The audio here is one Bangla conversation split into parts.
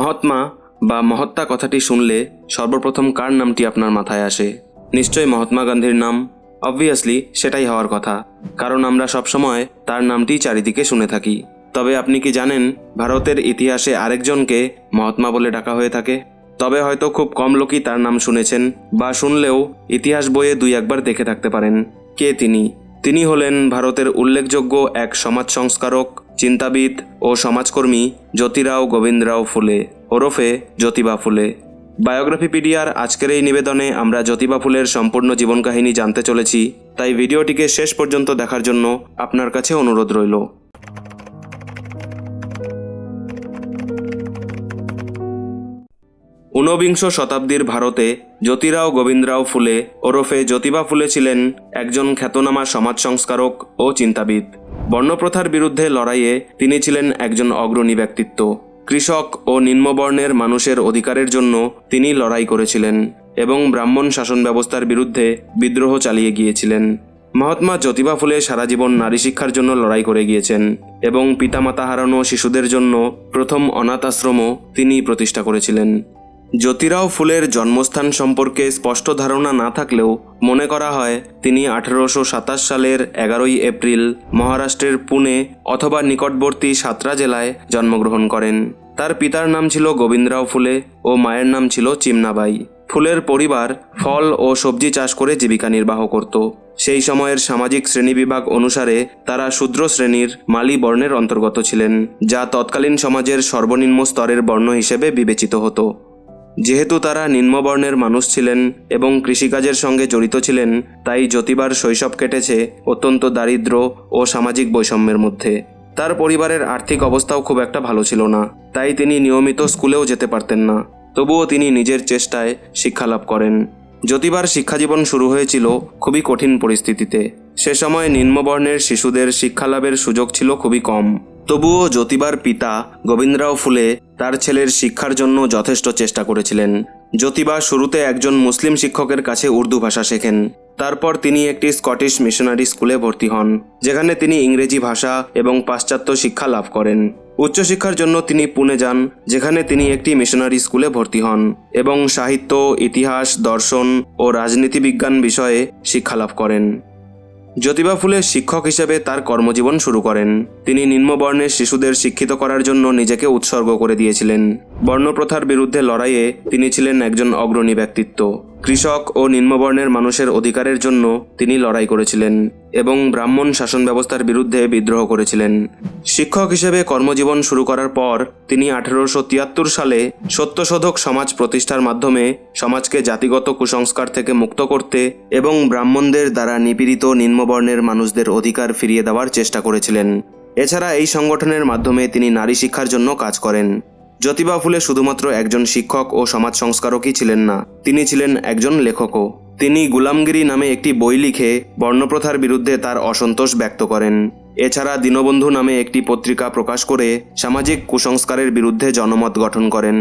মহাত্মা বা মহাত্মা কথাটি শুনলে সর্বপ্রথম কার নামটি আপনার মাথায় আসে? নিশ্চয়ই মহাত্মা গান্ধীর নাম। অবভিয়াসলি সেটাই হওয়ার কথা। কারণ আমরা সবসময় তার নামটি চারিদিকে শুনে থাকি। তবে আপনি কি জানেন ভারতের ইতিহাসে আরেকজনকে মহাত্মা বলে ডাকা হয়ে থাকে? তবে হয়তো খুব কম লোকই তার নাম শুনেছেন বা শুনলেও ইতিহাস বইয়ে দুই একবার দেখে থাকতে পারেন। কে তিনি? তিনি হলেন ভারতের উল্লেখযোগ্য এক সমাজ সংস্কারক চিন্তাবিদ ও সমাজকর্মী জ্যোতিরাও গোবিন্দরাও ফুলে। ওরফে জ্যোতিবা ফুলে। বায়োগ্রাফিপিডিয়ার আজকের এই নিবেদনে আমরা জ্যোতিবা ফুলের সম্পূর্ণ জীবন কাহিনী জানতে চলেছি, তাই ভিডিওটিকে শেষ পর্যন্ত দেখার জন্য আপনার কাছে অনুরোধ রইল। ঊনবিংশ শতাব্দীর ভারতে জ্যোতিরাও গোবিন্দরাও ফুলে, ওরফে জ্যোতিবা ফুলে ছিলেন একজন খ্যাতনামা সমাজ সংস্কারক ও চিন্তাবিদ। বর্ণপ্রথার বিরুদ্ধে লড়াইয়ে তিনি ছিলেন একজন অগ্রণী ব্যক্তিত্ব। কৃষক ও নিম্নবর্ণের মানুষের অধিকারের জন্য তিনি লড়াই করেছিলেন এবং ব্রাহ্মণ শাসন ব্যবস্থার বিরুদ্ধে বিদ্রোহ চালিয়ে গিয়েছিলেন। মহাত্মা জ্যোতিবা ফুলে সারা জীবন নারী শিক্ষার জন্য লড়াই করে গিয়েছেন এবং পিতামাতা হারানো শিশুদের জন্য প্রথম অনাথ আশ্রমও তিনি প্রতিষ্ঠা করেছিলেন। জ্যোতিরাও ফুলের জন্মস্থান সম্পর্কে স্পষ্ট ধারণা না থাকলেও মনে করা হয়, তিনি আঠারোশো সাতাশ সালের এগারোই এপ্রিল মহারাষ্ট্রের পুনে অথবা নিকটবর্তী সাতরা জেলায় জন্মগ্রহণ করেন। তার পিতার নাম ছিল গোবিন্দরাও ফুলে ও মায়ের নাম ছিল চিমনাবাই। ফুলের পরিবার ফল ও সবজি চাষ করে জীবিকা নির্বাহ করত। সেই সময়ের সামাজিক শ্রেণীবিভাগ অনুসারে তারা শূদ্র শ্রেণির মালি বর্ণের অন্তর্গত ছিলেন, যা তৎকালীন সমাজের সর্বনিম্ন স্তরের বর্ণ হিসেবে বিবেচিত হতো। যেহেতু তারা নিম্নবর্ণের মানুষ ছিলেন এবং কৃষিকাজের সঙ্গে জড়িত ছিলেন, তাই জ্যোতিবার শৈশব কেটেছে অত্যন্ত দারিদ্র ও সামাজিক বৈষম্যের মধ্যে। তার পরিবারের আর্থিক অবস্থাও খুব একটা ভালো ছিল না, তাই তিনি নিয়মিত স্কুলেও যেতে পারতেন না। তবুও তিনি নিজের চেষ্টায় শিক্ষালাভ করেন। জ্যোতিবার শিক্ষাজীবন শুরু হয়েছিল খুবই কঠিন পরিস্থিতিতে। সে সময় নিম্নবর্ণের শিশুদের শিক্ষালাভের সুযোগ ছিল খুবই কম। তবুও জ্যোতিবার পিতা গোবিন্দরাও ফুলে তার ছেলের শিক্ষার জন্য যথেষ্ট চেষ্টা করেছিলেন। জ্যোতিবা শুরুতে একজন মুসলিম শিক্ষকের কাছে উর্দু ভাষা শেখেন। তারপর তিনি একটি স্কটিশ মিশনারি স্কুলে ভর্তি হন, যেখানে তিনি ইংরেজি ভাষা এবং পাশ্চাত্য শিক্ষা লাভ করেন। উচ্চশিক্ষার জন্য তিনি পুনে যান, যেখানে তিনি একটি মিশনারি স্কুলে ভর্তি হন এবং সাহিত্য, ইতিহাস, দর্শন ও রাজনীতি বিজ্ঞান বিষয়ে শিক্ষালাভ করেন। জ্যোতিবা ফুলে শিক্ষক হিসেবে তার কর্মজীবন শুরু করেন। তিনি নিম্নবর্ণের শিশুদের শিক্ষিত করার জন্য নিজেকে উৎসর্গ করে দিয়েছিলেন। বর্ণপ্রথার বিরুদ্ধে লড়াইয়ে তিনি ছিলেন একজন অগ্রণী ব্যক্তিত্ব। কৃষক ও নিম্নবর্ণের মানুষের অধিকারের জন্য তিনি লড়াই করেছিলেন এবং ব্রাহ্মণ শাসন ব্যবস্থার বিরুদ্ধে বিদ্রোহ করেছিলেন। শিক্ষক হিসেবে কর্মজীবন শুরু করার পর তিনি আঠারোশো তিয়াত্তর সালে সত্যশোধক সমাজ প্রতিষ্ঠার মাধ্যমে সমাজকে জাতিগত কুসংস্কার থেকে মুক্ত করতে এবং ব্রাহ্মণদের দ্বারা নিপীড়িত নিম্নবর্ণের মানুষদের অধিকার ফিরিয়ে দেওয়ার চেষ্টা করেছিলেন। এছাড়া এই সংগঠনের মাধ্যমে তিনি নারী শিক্ষার জন্য কাজ করেন। জ্যোতিবা ফুলে শুধুমাত্র একজন শিক্ষক ও সমাজ সংস্কারকই ছিলেন না, তিনি ছিলেন একজন লেখকও। তিনি গুলামগিরি নামে একটি বই লিখে বর্ণপ্রথার বিরুদ্ধে তার অসন্তোষ ব্যক্ত করেন। এছাড়া দীনবন্ধু নামে একটি পত্রিকা প্রকাশ করে সামাজিক কুসংস্কারের বিরুদ্ধে জনমত গঠন করেন।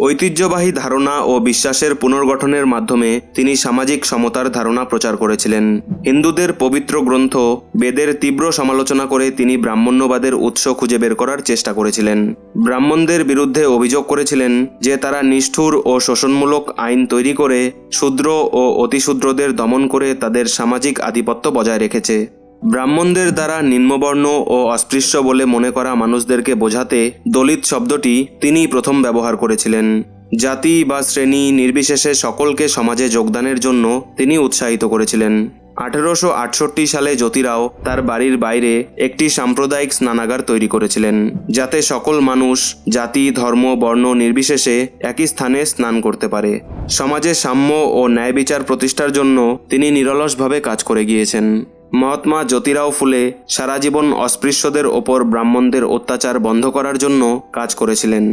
ঐতিহ্যবাহী ধারণা ও বিশ্বাসের পুনর্গঠনের মাধ্যমে তিনি সামাজিক সমতার ধারণা প্রচার করেছিলেন। হিন্দুদের পবিত্র গ্রন্থ বেদের তীব্র সমালোচনা করে তিনি ব্রাহ্মণ্যবাদের উৎস খুঁজে বের করার চেষ্টা করেছিলেন। ব্রাহ্মণদের বিরুদ্ধে অভিযোগ করেছিলেন যে তারা নিষ্ঠুর ও শোষণমূলক আইন তৈরি করে, শূদ্র ও অতিশূদ্রদের দমন করে তাদের সামাজিক আধিপত্য বজায় রেখেছে। ব্রাহ্মণদের দ্বারা নিম্নবর্ণ ও অস্পৃশ্য বলে মনে করা মানুষদেরকে বোঝাতে দলিত শব্দটি তিনিই প্রথম ব্যবহার করেছিলেন। জাতি বা শ্রেণি নির্বিশেষে সকলকে সমাজে যোগদানের জন্য তিনি উৎসাহিত করেছিলেন। আঠেরোশো আটষট্টি সালে জ্যোতিরাও তার বাড়ির বাইরে একটি সাম্প্রদায়িক স্নানাগার তৈরি করেছিলেন, যাতে সকল মানুষ জাতি, ধর্ম, বর্ণ নির্বিশেষে একই স্থানে স্নান করতে পারে। সমাজে সাম্য ও ন্যায় বিচার প্রতিষ্ঠার জন্য তিনি নিরলসভাবে কাজ করে গিয়েছেন। মহাত্মা জ্যোতিরাও ফুলে সারা জীবন অস্পৃশ্যদের ওপর ব্রাহ্মণদের অত্যাচার বন্ধ করার জন্য কাজ করেছিলেন।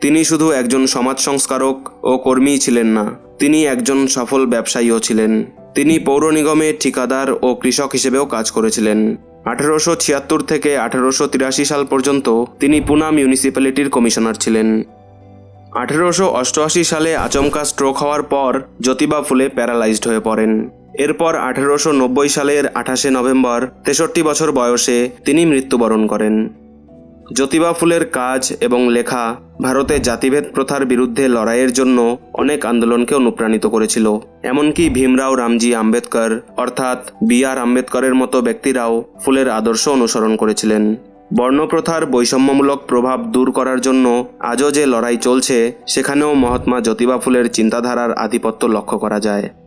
তিনি শুধু একজন সমাজ সংস্কারক ও কর্মীই ছিলেন না, তিনি একজন সফল ব্যবসায়ীও ছিলেন। তিনি পৌর নিগমে ঠিকাদার ও কৃষক হিসেবেও কাজ করেছিলেন। আঠারোশো ছিয়াত্তর থেকে আঠারোশো তিরাশি সাল পর্যন্ত তিনি পুনা মিউনিসিপ্যালিটির কমিশনার ছিলেন। আঠেরোশো অষ্টআশি সালে আচমকা স্ট্রোক হওয়ার পর জ্যোতিবা ফুলে প্যারালাইজড হয়ে পড়েন। এরপর আঠেরোশো নব্বই সালের আঠাশে নভেম্বর, তেষট্টি বছর বয়সে তিনি মৃত্যুবরণ করেন। জ্যোতিবা ফুলের কাজ এবং লেখা ভারতে জাতিভেদ প্রথার বিরুদ্ধে লড়াইয়ের জন্য অনেক আন্দোলনকে অনুপ্রাণিত করেছিল। এমনকি ভীমরাও রামজি আম্বেদকর অর্থাৎ বি আর আম্বেদকরের মতো ব্যক্তিরাও ফুলের আদর্শ অনুসরণ করেছিলেন। বর্ণপ্রথার বৈষম্যমূলক প্রভাব দূর করার জন্য আজও যে লড়াই চলছে, সেখানেও মহাত্মা জ্যোতিবা ফুলের চিন্তাধারার আধিপত্য লক্ষ্য করা যায়।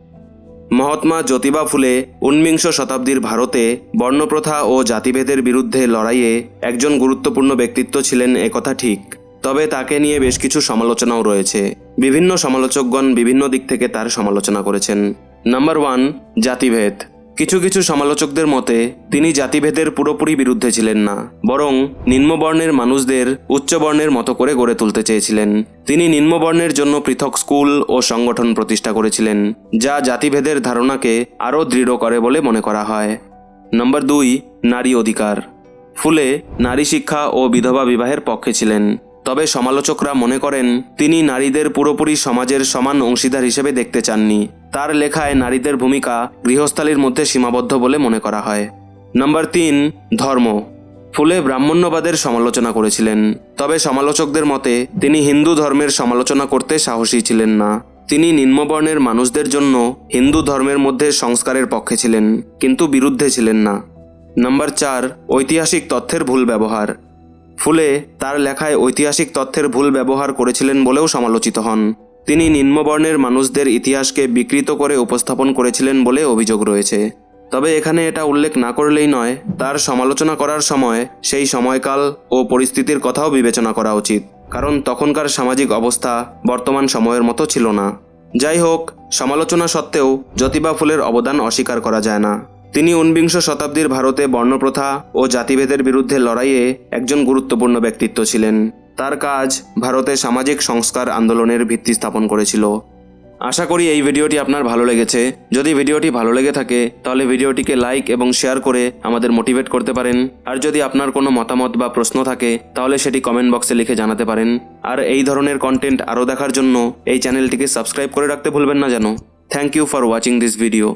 মহাত্মা জ্যোতিবা ফুলে উনবিংশ শতাব্দীর ভারতে বর্ণপ্রথা ও জাতিভেদের বিরুদ্ধে লড়াইয়ে একজন গুরুত্বপূর্ণ ব্যক্তিত্ব ছিলেন একথা ঠিক। তবে তাকে নিয়ে বেশ কিছু সমালোচনাও রয়েছে। বিভিন্ন সমালোচকগণ বিভিন্ন দিক থেকে তার সমালোচনা করেছেন। নাম্বার ওয়ান, জাতিভেদ। কিছু কিছু সমালোচকদের মতে, তিনি জাতিভেদের পুরোপুরি বিরুদ্ধে ছিলেন না, বরং নিম্নবর্ণের মানুষদের উচ্চবর্ণের মতো করে গড়ে তুলতে চেয়েছিলেন। তিনি নিম্নবর্ণের জন্য পৃথক স্কুল ও সংগঠন প্রতিষ্ঠা করেছিলেন, যা জাতিভেদের ধারণাকে আরও দৃঢ় করে বলে মনে করা হয়। নম্বর দুই, নারী অধিকার। ফুলে নারী শিক্ষা ও বিধবা বিবাহের পক্ষে ছিলেন। তবে সমালোচকরা মনে করেন, তিনি নারীদের পুরোপুরি সমাজের সমান অংশীদার হিসেবে দেখতে চাননি। তার লেখায় নারীদের ভূমিকা গৃহস্থালীর মধ্যে সীমাবদ্ধ বলে মনে করা হয়। নম্বর তিন, ধর্ম। ফুলে ব্রাহ্মণ্যবাদের সমালোচনা করেছিলেন। তবে সমালোচকদের মতে, তিনি হিন্দু ধর্মের সমালোচনা করতে সাহসী ছিলেন না। তিনি নিম্নবর্ণের মানুষদের জন্য হিন্দু ধর্মের মধ্যে সংস্কারের পক্ষে ছিলেন, কিন্তু বিরুদ্ধে ছিলেন না। নম্বর চার, ঐতিহাসিক তথ্যের ভুল ব্যবহার। ফুলে তার লেখায় ঐতিহাসিক তথ্যের ভুল ব্যবহার করেছিলেন বলেও সমালোচিত হন। তিনি নিম্নবর্ণের মানুষদের ইতিহাসকে বিকৃত করে উপস্থাপন করেছিলেন বলে অভিযোগ রয়েছে। তবে এখানে এটা উল্লেখ না করলেই নয়, তার সমালোচনা করার সময়, সেই সময়কাল ও পরিস্থিতির কথাও বিবেচনা করা উচিত, কারণ তখনকার সামাজিক অবস্থা বর্তমান সময়ের মতো ছিল না। যাই হোক, সমালোচনা সত্ত্বেও জ্যোতিবা ফুলের অবদান অস্বীকার করা যায় না। তিনি ঊনবিংশ শতাব্দীর ভারতে বর্ণপ্রথা ও জাতিভেদের বিরুদ্ধে লড়াইয়ে একজন গুরুত্বপূর্ণ ব্যক্তিত্ব ছিলেন। তার কাজ ভারতে সামাজিক সংস্কার আন্দোলনের ভিত্তি স্থাপন করেছিল। আশা করি এই ভিডিওটি আপনার ভালো লেগেছে। যদি ভিডিওটি ভালো লেগে থাকে, তাহলে ভিডিওটিকে লাইক এবং শেয়ার করে আমাদের মোটিভেট করতে পারেন। আর যদি আপনার কোনো মতামত বা প্রশ্ন থাকে, তাহলে সেটি কমেন্ট বক্সে লিখে জানাতে পারেন। আর এই ধরনের কন্টেন্ট আরও দেখার জন্য এই চ্যানেলটিকে সাবস্ক্রাইব করে রাখতে ভুলবেন না যেন। Thank you for watching this video